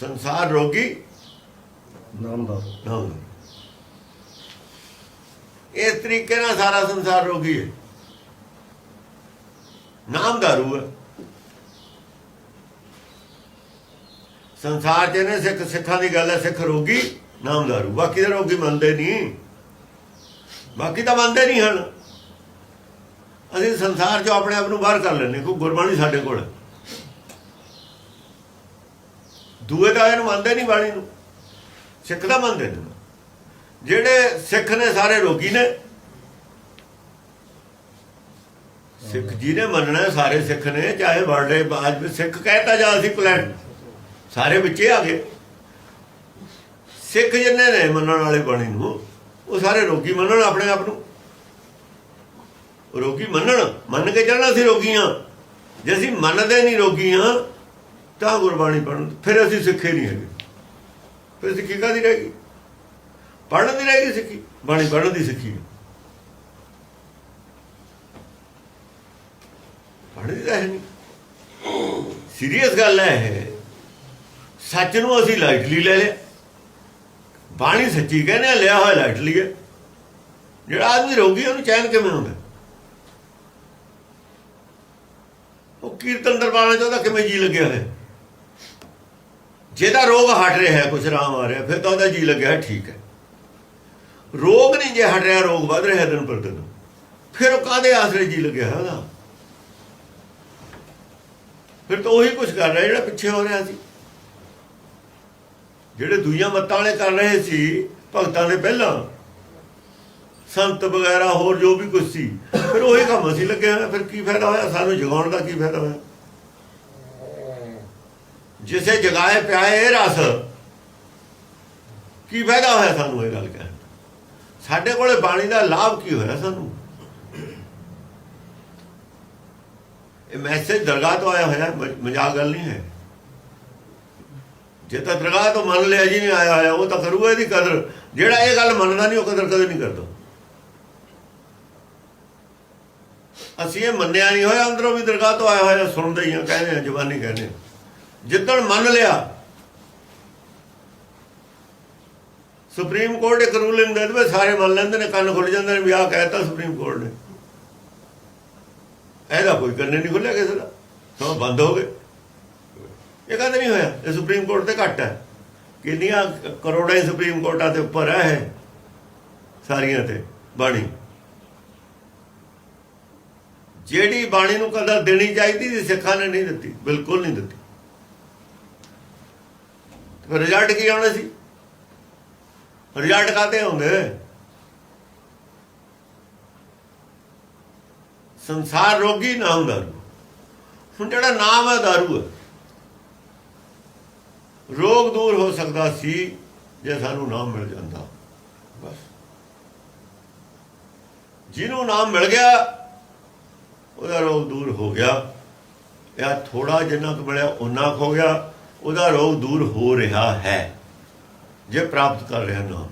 ਸੰਸਾਰ ਰੋਗੀ ਨਾਮ ਦਾ। ਨਾਮ ਇਸ ਤਰੀਕੇ ਨਾਲ ਸਾਰਾ ਸੰਸਾਰ ਰੋਗੀ ਹੈ। ਨਾਮ ਦਾਰੂ ਹੈ। ਸੰਸਾਰ ਚ ਨੇ ਸਿੱਖ ਸਿੱਖਾਂ ਦੀ ਗੱਲ ਹੈ ਸਿੱਖ ਰੋਗੀ ਨਾਮ ਦਾਰੂ ਬਾਕੀ ਦੇ ਰੋਗੀ ਮੰਨਦੇ ਨਹੀਂ। ਬਾਕੀ ਤਾਂ ਮੰਨਦੇ ਨਹੀਂ ਹਨ। ਅਸੀਂ ਸੰਸਾਰ ਚੋਂ ਆਪਣੇ ਆਪ ਨੂੰ ਬਾਹਰ ਕਰ ਲੈਂਦੇ ਕੋਈ ਗੁਰਬਾਣੀ ਸਾਡੇ ਕੋਲ ਹੈ। ਦੂਏ ਦਾ ਇਹਨੂੰ ਮੰਨਦੇ ਨਹੀਂ, ਬਾਣੀ ਨੂੰ। ਸਿੱਖ ਦਾ ਮੰਨਦੇ ਨੇ। ਜਿਹੜੇ ਸਿੱਖ ਨੇ ਸਾਰੇ ਰੋਗੀ ਨੇ। ਸਿੱਖ ਜੀ ਨੇ ਮੰਨਣਾ ਸਾਰੇ ਸਿੱਖ ਨੇ, ਚਾਹੇ ਵਰਡੇ ਬਾਜ ਵੀ ਸਿੱਖ ਕਹਿਤਾ ਜਾ ਅਸੀਂ ਪਲੈਨ। ਸਾਰੇ ਵਿੱਚੇ ਆ ਗਏ। ਸਿੱਖ ਜਿੰਨੇ ਨੇ ਮੰਨਣ ਵਾਲੇ ਬਾਣੀ ਨੂੰ, ਉਹ ਸਾਰੇ ਰੋਗੀ ਮੰਨਣ ਆਪਣੇ ਆਪ ਨੂੰ। ਰੋਗੀ ਮੰਨਣ, ਮੰਨ ਕੇ ਚੱਲਣਾ ਸੀ ਰੋਗੀਆਂ ਜੇ ਅਸੀਂ ਮੰਨਦੇ ਨਹੀਂ ਰੋਗੀਆਂ ਤਾਂ ਗੁਰਬਾਣੀ ਪੜਨ ਫਿਰ ਅਸੀਂ ਸਿੱਖੇ ਨਹੀਂ ਹੈਗੇ। ਫਿਰ ਸਿੱਖੀ ਕਾਦੀ ਗਈ ਪੜਨ ਦੀ ਰਹਿ ਗਈ ਸਿੱਖੀ। ਬਾਣੀ ਪੜਨ ਦੀ ਸਿੱਖੀ ਹੈ। ਪੜ੍ਹਨ ਦੀ ਤਾਂ ਹੈ ਨਹੀਂ ਸੀਰੀਅਸ ਗੱਲ ਹੈ। ਇਹ ਸੱਚ ਨੂੰ ਅਸੀਂ ਲਾਈਟਲੀ ਲੈ ਲਿਆ। ਬਾਣੀ ਸੱਚੀ ਕਹਿੰਦੇ ਆ, ਲਿਆ ਹੋਇਆ ਲਾਈਟਲੀ ਹੈ। ਜਿਹੜਾ ਆਦਮੀ ਰੋਗੀ ਉਹਨੂੰ ਚੈਨ ਕਿਵੇਂ ਹੁੰਦਾ? ਉਹ ਕੀਰਤਨ ਦਰਬਾਰਾਂ ਚ ਉਹਦਾ ਕਿਵੇਂ ਜੀ ਲੱਗਿਆ ਹੋਇਆ? ਜਿਹਦਾ ਰੋਗ ਹਟ ਰਿਹਾ ਹੈ ਕੁਛ ਆਰਾਮ ਆ ਰਿਹਾ, ਫਿਰ ਤਾਂ ਉਹਦਾ ਜੀ ਲੱਗਿਆ ਠੀਕ ਹੈ। ਰੋਗ ਨਹੀਂ ਜੇ ਹਟ ਰਿਹਾ, ਰੋਗ ਵੱਧ ਰਿਹਾ ਦਿਨ ਪਰ ਦਿਨ ਫਿਰ ਉਹ ਕਾਦੇ ਆਸਰੇ ਜੀ ਲੱਗਿਆ ਹੈ ਉਹਦਾ? ਫਿਰ ਤਾਂ ਉਹੀ ਕੁਝ ਕਰ ਰਿਹਾ ਜਿਹੜਾ ਪਿੱਛੇ ਹੋ ਰਿਹਾ ਸੀ। ਜਿਹੜੇ ਦੁਨੀਆ ਮੱਤਾਂ ਵਾਲੇ ਕਰ ਰਹੇ ਸੀ, ਭਗਤਾਂ ਦੇ ਪਹਿਲਾਂ। ਸੰਤ ਵਗੈਰਾ ਹੋਰ ਜੋ ਵੀ ਕੁਝ ਸੀ, ਫਿਰ ਉਹੀ ਕੰਮ ਅਸੀਂ ਲੱਗਿਆ ਹੋਏ ਫਿਰ ਕੀ ਫਾਇਦਾ ਹੋਇਆ? ਸਾਨੂੰ ਜਗਾਉਣ ਦਾ ਕੀ ਫਾਇਦਾ ਹੋਇਆ? ਜਿਸੇ ਜਗਾਏ ਪਿਆਏ ਇਹ ਰਸ। ਕੀ ਫਾਇਦਾ ਹੋਇਆ ਸਾਨੂੰ ਇਹ ਗੱਲ ਕਹਿਣ ਦਾ? ਸਾਡੇ ਕੋਲੇ ਬਾਣੀ ਦਾ ਲਾਭ ਕੀ ਹੋਇਆ ਸਾਨੂੰ? ਇਹ ਮੈਸੇਜ ਦਰਗਾਹ ਤੋਂ ਆਇਆ ਹੋਇਆ ਮਜ਼ਾਕ ਗੱਲ ਨਹੀਂ ਹੈ। ਜੇ ਤਾਂ ਦਰਗਾਹ ਤੋਂ ਮੰਨ ਲਿਆ ਜੀ ਨਹੀਂ ਆਇਆ ਹੋਇਆ, ਉਹ ਤਾਂ ਕਰੂਗਾ ਇਹਦੀ ਕਦਰ। ਜਿਹੜਾ ਇਹ ਗੱਲ ਮੰਨਦਾ ਨਹੀਂ, ਉਹ ਕਦਰ ਕਦੇ ਨਹੀਂ ਕਰਦਾ। ਅਸੀਂ ਇਹ ਮੰਨਿਆ ਨਹੀਂ ਹੋਇਆ, ਅੰਦਰੋਂ ਵੀ ਦਰਗਾਹ ਤੋਂ ਆਇਆ ਹੋਇਆ, ਸੁਣਦੇ ਹੀ ਆ ਕਹਿੰਦੇ ਆ ਜ਼ਬਾਨੀ ਕਹਿੰਦੇ ਆ। ਜਿੱਦਣ ਮੰਨ ਲਿਆ, ਸੁਪਰੀਮ ਕੋਰਟ ਇੱਕ ਰੂਲਿੰਗ ਦੇ ਦੇਵੇ ਸਾਰੇ ਮੰਨ ਲੈਂਦੇ ਨੇ, ਕੰਨ ਖੁੱਲ ਜਾਂਦੇ ਨੇ ਵੀ ਆਹ ਕਹਿਤਾ ਸੁਪਰੀਮ ਕੋਰਟ ਨੇ। ਇਹਦਾ ਕੋਈ ਕੰਨ ਨਹੀਂ ਖੁੱਲਿਆ ਕਿਸੇ ਦਾ। ਸਭ ਬੰਦ ਹੋ ਗਏ। ਇਹ ਕਦੇ ਨਹੀਂ ਹੋਇਆ। ਇਹ ਸੁਪਰੀਮ ਕੋਰਟ ਤੇ ਘੱਟ ਹੈ। ਕਿੰਨੀਆਂ ਕਰੋੜਾਂ ਹੀ ਸੁਪਰੀਮ ਕੋਰਟਾਂ ਤੇ ਉੱਪਰ ਹੈ ਇਹ, ਸਾਰੀਆਂ ਤੇ ਬਾਣੀ। ਜਿਹੜੀ ਬਾਣੀ ਨੂੰ ਕਦਰ ਦੇਣੀ ਚਾਹੀਦੀ ਸੀ, ਸਿੱਖਾਂ ਨੇ ਨਹੀਂ ਦਿੱਤੀ। ਬਿਲਕੁਲ ਨਹੀਂ ਦਿੱਤੀ। ਰਿਜ਼ਲਟ ਕੀ ਆਉਣੇ ਸੀ? ਰਿਜ਼ਲਟ ਕਾਤੇ ਹੁੰਦੇ ਸੰਸਾਰ ਰੋਗੀ ਨਾਮ ਦਾਰੂ ਹੁਣ ਜਿਹੜਾ ਨਾਮ ਹੈ ਦਾਰੂ ਹੈ। ਰੋਗ ਦੂਰ ਹੋ ਸਕਦਾ ਸੀ ਜੇ ਸਾਨੂੰ ਨਾਮ ਮਿਲ ਜਾਂਦਾ। ਬਸ। ਜਿਹਨੂੰ ਨਾਮ ਮਿਲ ਗਿਆ, ਉਹਦਾ ਰੋਗ ਦੂਰ ਹੋ ਗਿਆ। ਜਾਂ ਥੋੜਾ ਜਿੰਨਾ ਕੁ ਮਿਲਿਆ ਉਹਨਾਂ ਕੁ ਹੋ ਗਿਆ। ਉਹਦਾ ਰੋਗ ਦੂਰ ਹੋ ਰਿਹਾ ਹੈ। ਜੇ ਪ੍ਰਾਪਤ ਕਰ ਰਿਹਾ ਨਾਮ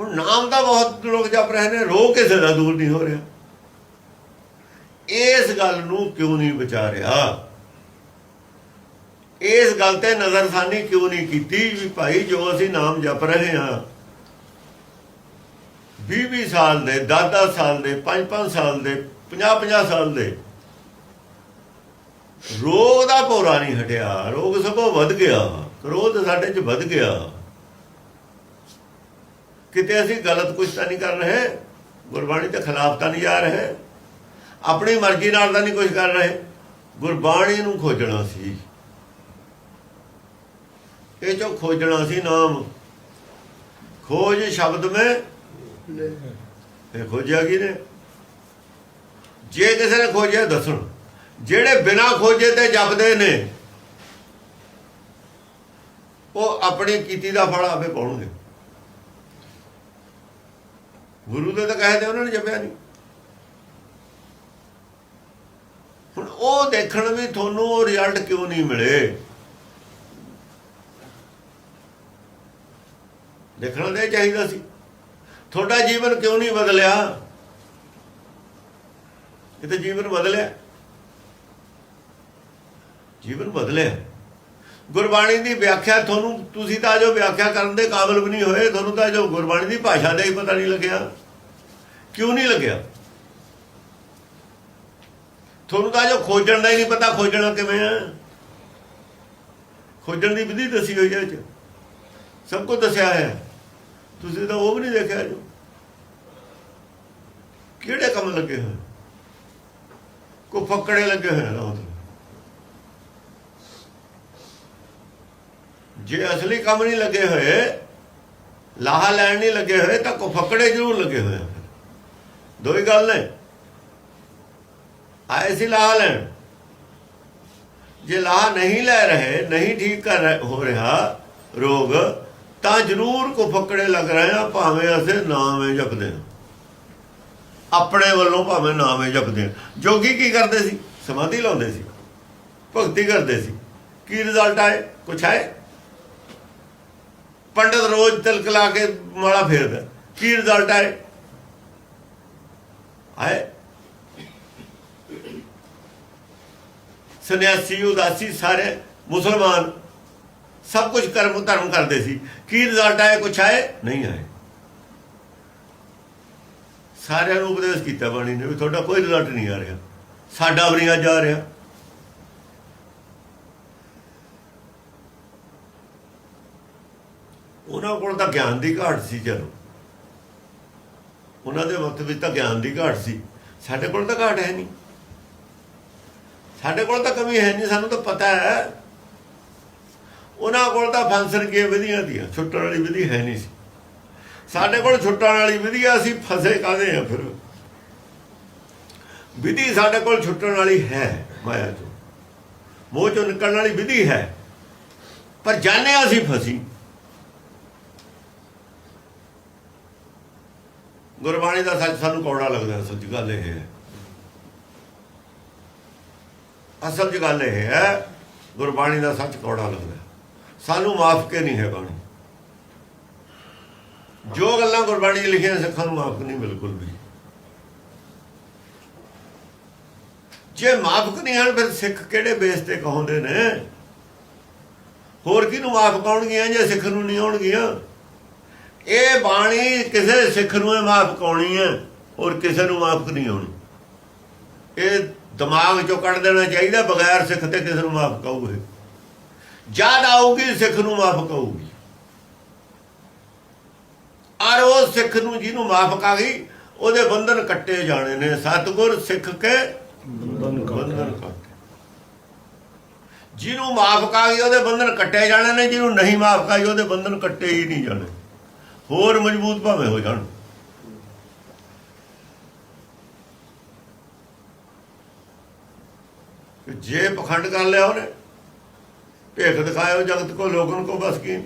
ਹੁਣ ਨਾਮ ਦਾ ਬਹੁਤ ਲੋਕ ਜਪ ਰਹੇ ਨੇ, ਰੋਗ ਕਿਸੇ ਦਾ ਦੂਰ ਨਹੀਂ ਹੋ ਰਿਹਾ। ਇਸ ਗੱਲ ਨੂੰ ਕਿਉਂ ਨਹੀਂ ਵਿਚਾਰਿਆ? ਇਸ ਗੱਲ ਤੇ ਨਜ਼ਰਸਾਨੀ ਕਿਉਂ ਨਹੀਂ ਕੀਤੀ ਵੀ ਭਾਈ ਜੋ ਅਸੀਂ ਨਾਮ ਜਪ ਰਹੇ ਹਾਂ 20-20 ਸਾਲ ਦੇ 10-10 ਸਾਲ ਦੇ 5-5 ਸਾਲ ਦੇ 50-50 ਸਾਲ ਦੇ ਰੋਗ ਦਾ ਭੋਰਾ ਨਹੀਂ ਹਟਿਆ ਰੋਗ ਸਭੋਂ ਵੱਧ ਗਿਆ। ਕ੍ਰੋਧ ਸਾਡੇ 'ਚ ਵੱਧ ਗਿਆ। ਕਿਤੇ ਅਸੀਂ ਗਲਤ ਕੁਝ ਤਾਂ ਨਹੀਂ ਕਰ ਰਹੇ ਗੁਰਬਾਣੀ ਦੇ ਖਿਲਾਫ ਤਾਂ ਨਹੀਂ ਜਾ ਰਹੇ ਆਪਣੀ ਮਰਜ਼ੀ ਨਾਲ ਤਾਂ ਨਹੀਂ ਕੁਝ ਕਰ ਰਹੇ ਗੁਰਬਾਣੀ ਨੂੰ ਖੋਜਣਾ ਸੀ। ਇਹ ਜੋ ਖੋਜਣਾ ਸੀ ਨਾਮ। ਖੋਜ ਸ਼ਬਦ ਮੇ ਇਹ ਖੋਜਿਆ ਕੀ ਨੇ ਜੇ ਕਿਸੇ ਨੇ ਖੋਜਿਆ ਦੱਸਣ। ਜਿਹੜੇ ਬਿਨਾ ਖੋਜੇ ਤੇ ਜਪਦੇ ਨੇ, ਉਹ ਆਪਣੀ ਕੀਤੀ ਦਾ ਫਲ ਆਪੇ ਪਾਉਣਗੇ। ਗੁਰੂ ਦੇ ਤਾਂ ਕਹਦੇ ਉਹਨਾਂ ਨੇ ਜਪਿਆ ਨਹੀਂ ਹੁਣ ਉਹ ਦੇਖਣ ਵੀ ਤੁਹਾਨੂੰ ਉਹ ਰਿਜ਼ਲਟ ਕਿਉਂ ਨਹੀਂ ਮਿਲੇ? ਦੇਖਣਾ ਤਾਂ ਇਹ ਚਾਹੀਦਾ ਸੀ। ਤੁਹਾਡਾ ਜੀਵਨ ਕਿਉਂ ਨਹੀਂ ਬਦਲਿਆ? ਇਹ ਤਾਂ ਜੀਵਨ ਬਦਲਿਆ। ਜੀਵਨ ਬਦਲਿਆ। ਗੁਰਬਾਣੀ ਦੀ ਵਿਆਖਿਆ ਤੁਹਾਨੂੰ, ਤੁਸੀਂ ਤਾਂ ਜੋ ਵਿਆਖਿਆ ਕਰਨ ਦੇ ਕਾਬਿਲ ਵੀ ਨਹੀਂ ਹੋਏ, ਤੁਹਾਨੂੰ ਤਾਂ ਜੋ ਗੁਰਬਾਣੀ ਦੀ ਭਾਸ਼ਾ ਦਾ ਹੀ ਪਤਾ ਨਹੀਂ ਲੱਗਿਆ। ਕਿਉਂ ਨਹੀਂ ਲੱਗਿਆ? ਤੁਹਾਨੂੰ ਤਾਂ ਜੋ ਖੋਜਣ ਦਾ ਹੀ ਨਹੀਂ ਪਤਾ, ਖੋਜਣਾ ਕਿਵੇਂ ਹੈ ਖੋਜਣ ਦੀ ਵਿਧੀ ਦੱਸੀ ਹੋਈ ਹੈ ਇਹ 'ਚ। ਸਭ ਕੁਝ ਦੱਸਿਆ ਹੈ। ਤੁਸੀਂ ਤਾਂ ਉਹ ਵੀ ਨਹੀਂ ਦੇਖਿਆ ਜੋ। ਕਿਹੜੇ ਕੰਮ ਲੱਗੇ ਹੋਏ? ਕੋ ਫੱਕੜੇ ਲੱਗੇ ਹੋਏ ਨੇ ਉਹ ਜੇ ਅਸਲੀ ਕੰਮ ਨਹੀਂ ਲੱਗੇ ਹੋਏ ਲਾਹਾ ਲੈਣ ਨਹੀਂ ਲੱਗੇ ਹੋਏ ਤਾਂ ਕੋ ਫੱਕੜੇ ਜ਼ਰੂਰ ਲੱਗੇ ਹੋਏ ਆ ਫਿਰ। ਦੋ ਹੀ ਗੱਲ ਨੇ ਆਏ ਸੀ ਲਾਹਾ ਲੈਣ ਜੇ ਲਾਹਾ ਨਹੀਂ ਲੈ ਰਹੇ ਨਹੀਂ ਠੀਕ ਕਰ ਰਹੇ- ਹੋ ਰਿਹਾ ਰੋਗ ਤਾਂ ਜ਼ਰੂਰ ਕੋ ਫੱਕੜੇ ਲੱਗ ਰਹੇ ਆ ਭਾਵੇਂ ਅਸੀਂ ਨਾਮੇ ਜਪਦੇ ਹਾਂ ਆਪਣੇ ਵੱਲੋਂ ਭਾਵੇਂ ਨਾਮੇ ਜਪਦੇ ਹਾਂ ਜੋਗੀ ਕੀ ਕਰਦੇ ਸੀ ਸਮਾਧੀ ਲਾਉਂਦੇ ਸੀ ਭਗਤੀ ਕਰਦੇ ਸੀ ਕੀ ਰਿਜ਼ਲਟ ਆਏ ਕੁਛ ਆਏ ਪੰਡਤ ਰੋਜ਼ ਤਿਲਕ ਲਾ ਕੇ ਮਾਲਾ ਫੇਰਦਾ। ਕੀ ਰਿਜ਼ਲਟ ਆਏ ਆਏ ਸੰਨਿਆਸੀ, ਉਦਾਸੀ ਸਾਰੇ ਮੁਸਲਮਾਨ ਸਭ ਕੁਝ ਕਰਮ ਧਰਮ ਕਰਦੇ ਸੀ। ਕੀ ਰਿਜ਼ਲਟ ਆਏ ਕੁਛ ਆਏ? ਨਹੀਂ ਆਏ। ਸਾਰਿਆਂ ਨੂੰ ਉਪਦੇਸ਼ ਕੀਤਾ ਬਾਣੀ ਨੇ ਵੀ ਤੁਹਾਡਾ ਕੋਈ ਰਿਜ਼ਲਟ ਨਹੀਂ ਆ ਰਿਹਾ। ਸਾਡਾ ਵੀ ਨਹੀਂ ਅੱਜ ਆ ਰਿਹਾ। ਉਹਨਾਂ ਕੋਲ ਤਾਂ ਗਿਆਨ ਦੀ ਘਾਟ ਸੀ ਚਲੋ ਉਹਨਾਂ ਦੇ ਵਕਤ ਵਿੱਚ ਤਾਂ ਗਿਆਨ ਦੀ ਘਾਟ ਸੀ। ਸਾਡੇ ਕੋਲ ਤਾਂ ਘਾਟ ਹੈ ਨਹੀਂ। ਸਾਡੇ ਕੋਲ ਤਾਂ ਕਮੀ ਹੈ ਨਹੀਂ, ਸਾਨੂੰ ਤਾਂ ਪਤਾ ਹੈ। ਉਹਨਾਂ ਕੋਲ ਤਾਂ ਫੰਸਰ ਕੇ ਵਿਧੀਆਂ ਦੀਆਂ, ਛੁੱਟਣ ਵਾਲੀ ਵਿਧੀ ਹੈ ਨਹੀਂ ਸੀ। ਸਾਡੇ ਕੋਲ ਛੁੱਟਣ ਵਾਲੀ ਵਿਧੀ ਆ ਅਸੀਂ ਫਸੇ ਕਾਦੇ ਆ ਫਿਰ? ਵਿਧੀ ਸਾਡੇ ਕੋਲ ਛੁੱਟਣ ਵਾਲੀ ਹੈ ਮਾਇਆ ਚੋਂ। ਮੋਹ ਚੋਂ ਨਿਕਲਣ ਵਾਲੀ ਵਿਧੀ ਹੈ। ਪਰ ਜਾਣੇ ਅਸੀਂ ਫਸੀ। ਗੁਰਬਾਣੀ ਦਾ ਸੱਚ ਸਾਨੂੰ ਕੌੜਾ ਲੱਗਦਾ, ਅਸਲ 'ਚ ਗੱਲ ਇਹ ਹੈ। ਅਸਲ 'ਚ ਗੱਲ ਇਹ ਹੈ, ਗੁਰਬਾਣੀ ਦਾ ਸੱਚ ਕੌੜਾ ਲੱਗਦਾ। ਸਾਨੂੰ ਮਾਫ ਕੇ ਨਹੀਂ ਹੈ ਬਾਣੀ? ਜੋ ਗੱਲਾਂ ਗੁਰਬਾਣੀ 'ਚ ਲਿਖੀਆਂ ਸਿੱਖਾਂ ਨੂੰ ਮਾਫ ਨਹੀਂ, ਬਿਲਕੁਲ ਵੀ। ਜੇ ਮਾਫ਼ਕ ਨਹੀਂ ਹਨ, ਫਿਰ ਸਿੱਖ ਕਿਹੜੇ ਬੇਸ ਤੇ ਕਹਾਉਂਦੇ ਨੇ? ਹੋਰ ਕਿਹਨੂੰ ਮਾਫ ਪਾਉਣਗੀਆਂ ਜੇ ਸਿੱਖ ਨੂੰ ਨਹੀਂ ਆਉਣਗੀਆਂ? ਇਹ ਬਾਣੀ ਕਿਸੇ ਸਿੱਖ ਨੂੰ ਮਾਫ ਕਾਉਣੀ ਹੈ ਔਰ ਕਿਸੇ ਨੂੰ ਮਾਫ ਨਹੀਂ ਆਉਣੀ ਇਹ ਦਿਮਾਗ ਚੋਂ ਕੱਢ ਦੇਣਾ ਚਾਹੀਦਾ ਬਗੈਰ ਸਿੱਖ ਤੇ ਕਿਸੇ ਨੂੰ ਮਾਫ ਕਹੂਗੇ ਜਦ ਆਊਗੀ ਸਿੱਖ ਨੂੰ ਮਾਫ ਕਹੂਗੀ ਔਰ ਉਹ ਸਿੱਖ ਨੂੰ ਜਿਹਨੂੰ ਮਾਫ ਕਾ ਗਈ ਉਹਦੇ ਬੰਧਨ ਕੱਟੇ ਜਾਣੇ ਨੇ। ਸਤਗੁਰ ਸਿੱਖ ਕੇ ਬੰਧਨ ਕੱਟੇ। ਜਿਹਨੂੰ ਮਾਫ ਕਾ ਗਈ ਉਹਦੇ ਬੰਧਨ ਕੱਟੇ ਜਾਣੇ ਨੇ ਜਿਹਨੂੰ ਨਹੀਂ ਮਾਫ ਕਾਈ ਉਹਦੇ ਬੰਧਨ ਕੱਟੇ ਹੀ ਨਹੀਂ ਜਾਣੇ। ਹੋਰ ਮਜ਼ਬੂਤ ਭਾਵੇਂ ਹੋ ਜਾਣ। ਜੇ ਪਖੰਡ ਕਰ ਲਿਆ ਉਹਨੇ, ਭੇਖ ਦਿਖਾਇਓ ਜਗਤ ਕੋ ਲੋਗਨ ਕੋ, ਬਸ ਕੀ।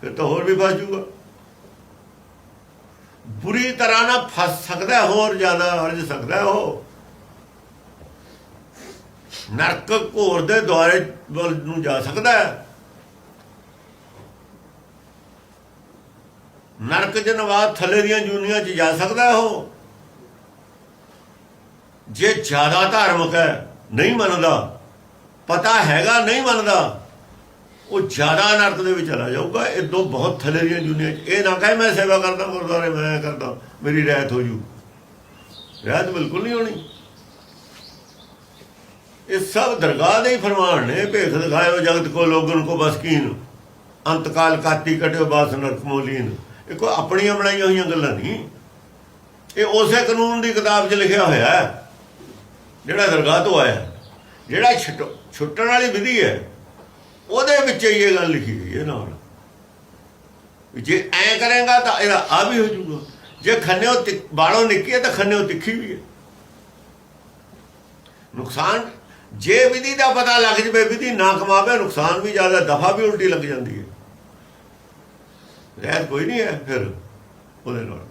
ਫਿਰ ਤਾਂ ਹੋਰ ਵੀ ਫਸ ਜੂਗਾ। ਬੁਰੀ ਤਰ੍ਹਾਂ ਨਾਲ ਫਸ ਸਕਦਾ ਹੋਰ ਜ਼ਿਆਦਾ ਅਰਜ ਸਕਦਾ ਉਹ। ਨਰਕ ਘੋਰ ਦੇ ਦੁਆਰੇ ਵੱਲ ਨੂੰ ਜਾ ਸਕਦਾ ਹੈ। ਨਰਕ ਜਨਵਾਦ ਥੱਲੇ ਦੀਆਂ ਜੂਨੀਆਂ 'ਚ ਜਾ ਸਕਦਾ ਉਹ? ਜੇ ਜ਼ਿਆਦਾ ਧਾਰਮਿਕ ਹੈ, ਨਹੀਂ ਮੰਨਦਾ, ਪਤਾ ਹੈਗਾ, ਨਹੀਂ ਮੰਨਦਾ, ਉਹ ਜ਼ਿਆਦਾ ਨਰਕ ਦੇ ਵਿੱਚ ਚਲਾ ਜਾਊਗਾ ਇਹ ਬਹੁਤ ਥੱਲੇ ਦੀਆਂ ਜੂਨੀਆਂ 'ਚ। ਇਹ ਨਾ ਕਹੇ ਮੈਂ ਸੇਵਾ ਕਰਦਾ, ਗੁਰਦੁਆਰੇ ਮੈਂ ਕਰਦਾ, ਮੇਰੀ ਰਹਿਤ ਹੋ ਜੂ। ਰਹਿਤ ਬਿਲਕੁਲ ਨਹੀਂ ਹੋਣੀ। ਇਹ ਸਭ ਦਰਗਾਹ ਦੇ ਹੀ ਫਰਮਾਨ ਨੇ, ਭੇਖ ਦਿਖਾਇਓ ਜਗਤ ਕੋ, ਲੋਗਨ ਕੋ, ਬਸਕੀਨ। ਅੰਤਕਾਲ ਕਾਤੀ ਕਟਿਓ ਬਾਸ ਨਰਕ ਮੋਲੀਨ। ਇਹ ਕੋਈ ਆਪਣੀਆਂ ਬਣਾਈਆਂ ਹੋਈਆਂ ਗੱਲਾਂ ਨਹੀਂ। ਇਹ ਉਸੇ ਕਾਨੂੰਨ ਦੀ ਕਿਤਾਬ 'ਚ ਲਿਖਿਆ ਹੋਇਆ ਹੈ, ਜਿਹੜਾ ਦਰਗਾਹ ਤੋਂ ਆਇਆ। ਜਿਹੜਾ ਛੁੱਟ- ਛੁੱਟਣ ਵਾਲੀ ਵਿਧੀ ਹੈ, ਉਹਦੇ ਵਿੱਚ ਹੀ ਇਹ ਗੱਲ ਲਿਖੀ ਹੋਈ ਹੈ ਨਾਲ। ਵੀ ਜੇ ਐ ਕਰੇਗਾ ਤਾਂ ਇਹਦਾ ਆ ਵੀ ਹੋ ਜਾਊਗਾ। ਜੇ ਖੰਨਿਓ ਤਿ- ਬਾਲੋਂ ਨਿੱਕੀ ਹੈ ਤਾਂ ਖੰਨਿਓ ਤਿੱਖੀ ਵੀ ਹੈ। ਨੁਕਸਾਨ? ਜੇ ਵਿਧੀ ਦਾ ਪਤਾ ਲੱਗ ਜਵੇ, ਵਿਧੀ ਨਾ ਕਮਾਵੇ, ਨੁਕਸਾਨ ਵੀ ਜ਼ਿਆਦਾ, ਦਫਾ ਵੀ ਉਲਟੀ ਲੱਗ ਜਾਂਦੀ ਹੈ। ਰਹਿਤ ਕੋਈ ਨਹੀਂ ਹੈ, ਫਿਰ ਉਹਦੇ ਨਾਲ।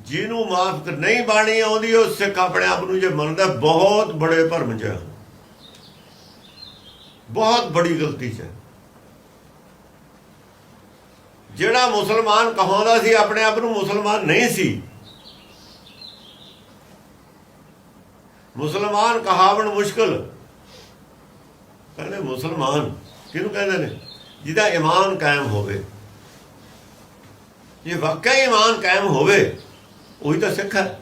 ਜਿਹਨੂੰ ਮਾਫ ਨਹੀਂ ਬਾਣੀ ਆਉਂਦੀ, ਉਹ ਸਿੱਖ ਆਪਣੇ ਆਪ ਨੂੰ ਜੇ ਮੰਨਦਾ, ਬਹੁਤ ਬੜੇ ਭਰਮ ਚ ਬਹੁਤ ਬੜੀ ਗਲਤੀ ਚ ਜਿਹੜਾ ਮੁਸਲਮਾਨ ਕਹਾਉਂਦਾ ਸੀ, ਆਪਣੇ ਆਪ ਨੂੰ ਮੁਸਲਮਾਨ ਨਹੀਂ ਸੀ। ਮੁਸਲਮਾਨ ਕਹਾਵਣ ਮੁਸ਼ਕਲ। ਕਹਿੰਦੇ ਮੁਸਲਮਾਨ, ਕਿਹਨੂੰ ਕਹਿੰਦੇ ਨੇ? ਜਿਹਦਾ ਇਮਾਨ ਕਾਇਮ ਹੋਵੇ। ਜੇ ਵਾਕਈ ਇਮਾਨ ਕਾਇਮ ਹੋਵੇ, ਉਹੀ ਤਾਂ ਸਿੱਖ ਹੈ।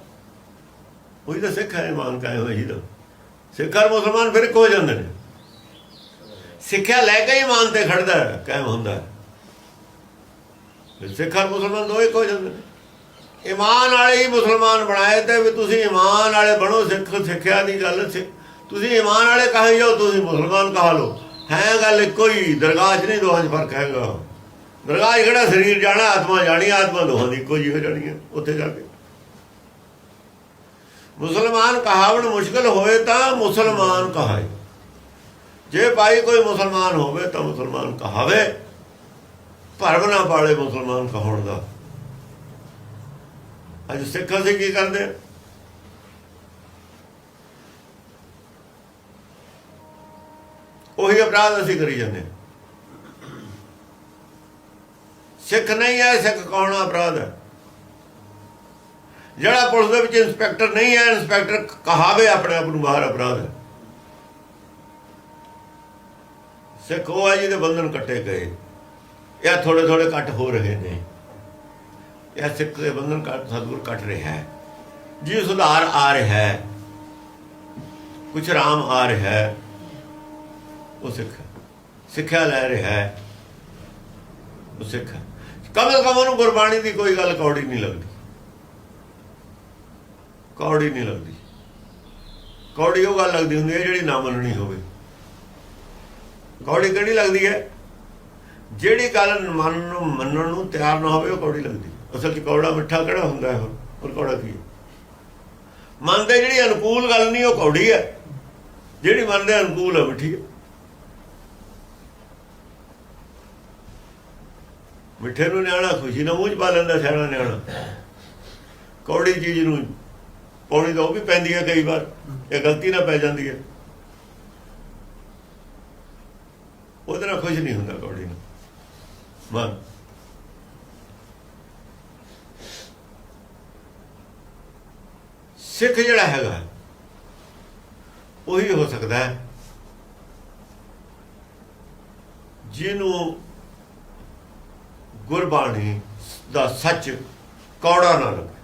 ਉਹੀ ਤਾਂ ਸਿੱਖ ਹੈ, ਇਮਾਨ ਕਾਇਮ ਹੋਇਆ ਜਿਹਦਾ। ਸਿੱਖ ਔਰ ਮੁਸਲਮਾਨ ਫਿਰ ਇੱਕੋ ਹੋ ਜਾਂਦੇ ਨੇ? ਸਿੱਖਿਆ ਲੈ ਕੇ ਇਮਾਨ ਤੇ ਖੜਦਾ ਕਾਇਮ ਹੁੰਦਾ ਫਿਰ ਸਿੱਖ ਔਰ ਮੁਸਲਮਾਨ ਦੋਏ ਇੱਕੋ ਹੋ ਜਾਂਦੇ ਨੇ? ਇਮਾਨ ਵਾਲੇ ਹੀ ਮੁਸਲਮਾਨ ਬਣਾਏ ਤੇ ਵੀ ਤੁਸੀਂ ਇਮਾਨ ਵਾਲੇ ਬਣੋ, ਸਿੱਖ ਸਿੱਖਿਆ ਦੀ ਗੱਲ ਸਿੱਖ ਤੁਸੀਂ ਇਮਾਨ ਵਾਲੇ ਕਹੇ ਜਾਓ, ਤੁਸੀਂ ਮੁਸਲਮਾਨ ਕਹਾ ਲੋ ਹੈ ਗੱਲ ਇੱਕੋ ਹੀ, ਦਰਗਾਹ 'ਚ ਨਹੀਂ ਦੋਹਾਂ 'ਚ ਫ਼ਰਕ ਹੈਗਾ। ਦਰਗਾਹ 'ਚ ਕਿਹੜਾ ਸਰੀਰ ਜਾਣਾ, ਆਤਮਾ ਜਾਣੀ, ਆਤਮਾ ਦੋਹਾਂ ਦੀ ਇੱਕੋ ਜਿਹੀ ਹੋ ਜਾਣੀ ਹੈ, ਉੱਥੇ ਜਾ ਕੇ। ਮੁਸਲਮਾਨ ਕਹਾਵਣ ਮੁਸ਼ਕਲ ਹੋਵੇ ਤਾਂ ਮੁਸਲਮਾਨ ਕਹਾਏ। ਜੇ ਭਾਈ ਕੋਈ ਮੁਸਲਮਾਨ ਹੋਵੇ ਤਾਂ ਮੁਸਲਮਾਨ ਕਹਾਵੇ। ਭਰਮ ਨਾ ਪਾਲੇ ਮੁਸਲਮਾਨ ਕਹਾਉਣ ਦਾ। ਅੱਜ ਸਿੱਖ ਅਸੀਂ ਕੀ ਕਰਦੇ ਉਹੀ ਅਪਰਾਧ ਅਸੀਂ ਕਰੀ ਜਾਂਦੇ ਹਾਂ। ਸਿੱਖ ਨਹੀਂ ਹੈ, ਸਿੱਖ ਕੌਣ ਅਪਰਾਧ? ਹੈ ਜਿਹੜਾ ਪੁਲਿਸ ਦੇ ਵਿੱਚ ਇੰਸਪੈਕਟਰ ਨਹੀਂ ਹੈ, ਇੰਸਪੈਕਟਰ ਕਹਾਵੇ ਆਪਣੇ ਆਪ ਨੂੰ ਬਾਹਰ ਅਪਰਾਧ। ਹੈ ਸਿੱਖ ਉਹ ਹੈ ਜਿਹਦੇ ਬੰਧਨ ਕੱਟੇ ਗਏ। ਇਹ ਥੋੜੇ ਥੋੜੇ ਕੱਟ ਹੋ ਰਹੇ ਨੇ। ਇਹ ਸਿੱਖ ਦੇ ਬੰਧਨ ਕੱਟ, ਸਤਿਗੁਰ ਕੱਟ ਰਿਹਾ ਹੈ। ਜੀ ਸੁਧਾਰ ਆ ਰਿਹਾ ਹੈ। ਕੁਛ ਰਾਮ ਆ ਰਿਹਾ ਹੈ। ਉਹ ਸਿੱਖ ਹੈ। ਸਿੱਖਿਆ ਲੈ ਰਿਹਾ ਹੈ। ਉਹ ਸਿੱਖ ਹੈ। ਕਮਲ ਕਮਲ ਨੂੰ ਗੁਰਬਾਣੀ ਦੀ ਕੋਈ ਗੱਲ ਕੌੜੀ ਨਹੀਂ ਲੱਗਦੀ। ਕੌੜੀ ਨਹੀਂ ਲੱਗਦੀ। ਕੌੜੀ ਉਹ ਗੱਲ ਲੱਗਦੀ ਹੁੰਦੀ ਹੈ ਜਿਹੜੀ ਨਾ ਮੰਨਣੀ ਹੋਵੇ। ਕੌੜੀ ਕਿਹੜੀ ਲੱਗਦੀ ਹੈ? ਜਿਹੜੀ ਗੱਲ ਮਨ ਨੂੰ ਮੰਨਣ ਨੂੰ ਤਿਆਰ ਨਾ ਹੋਵੇ ਉਹ ਕੌੜੀ ਲੱਗਦੀ ਅਸਲ 'ਚ ਕੌੜਾ ਮਿੱਠਾ ਕਿਹੜਾ ਹੁੰਦਾ ਹੈ ਹੋਰ ਕੌੜਾ ਕੀ ਹੈ? ਮਨ ਦੇ ਜਿਹੜੀ ਅਨੁਕੂਲ ਗੱਲ ਨਹੀਂ ਉਹ ਕੌੜੀ ਹੈ। ਜਿਹੜੀ ਮਨ ਦੇ ਅਨੁਕੂਲ ਹੈ ਮਿੱਠੀ ਹੈ। ਮਿੱਠੇ ਨੂੰ ਨਿਆਣਾ, ਖੁਸ਼ੀ ਨਾਲ ਮੂੰਹ 'ਚ ਪਾ ਲੈਂਦਾ ਸਿਆਣਾ ਨਿਆਣਾ। ਕੌੜੀ ਚੀਜ਼ ਨੂੰ ਪੌੜੀ ਤਾਂ ਉਹ ਵੀ ਪੈਂਦੀ ਹੈ ਕਈ ਵਾਰ, ਇਹ ਗਲਤੀ ਨਾਲ ਪੈ ਜਾਂਦੀ ਹੈ। ਉਹਦੇ ਨਾਲ ਖੁਸ਼ ਨਹੀਂ ਹੁੰਦਾ ਕੌੜੀ ਨੂੰ। ਮਨ ਸਿੱਖ ਜਿਹੜਾ ਹੈਗਾ, ਉਹੀ ਹੋ ਸਕਦਾ ਹੈ। ਜਿਹਨੂੰ ਗੁਰਬਾਣੀ ਦਾ ਸੱਚ ਕੌੜਾ ਨਾ ਲੱਗੇ।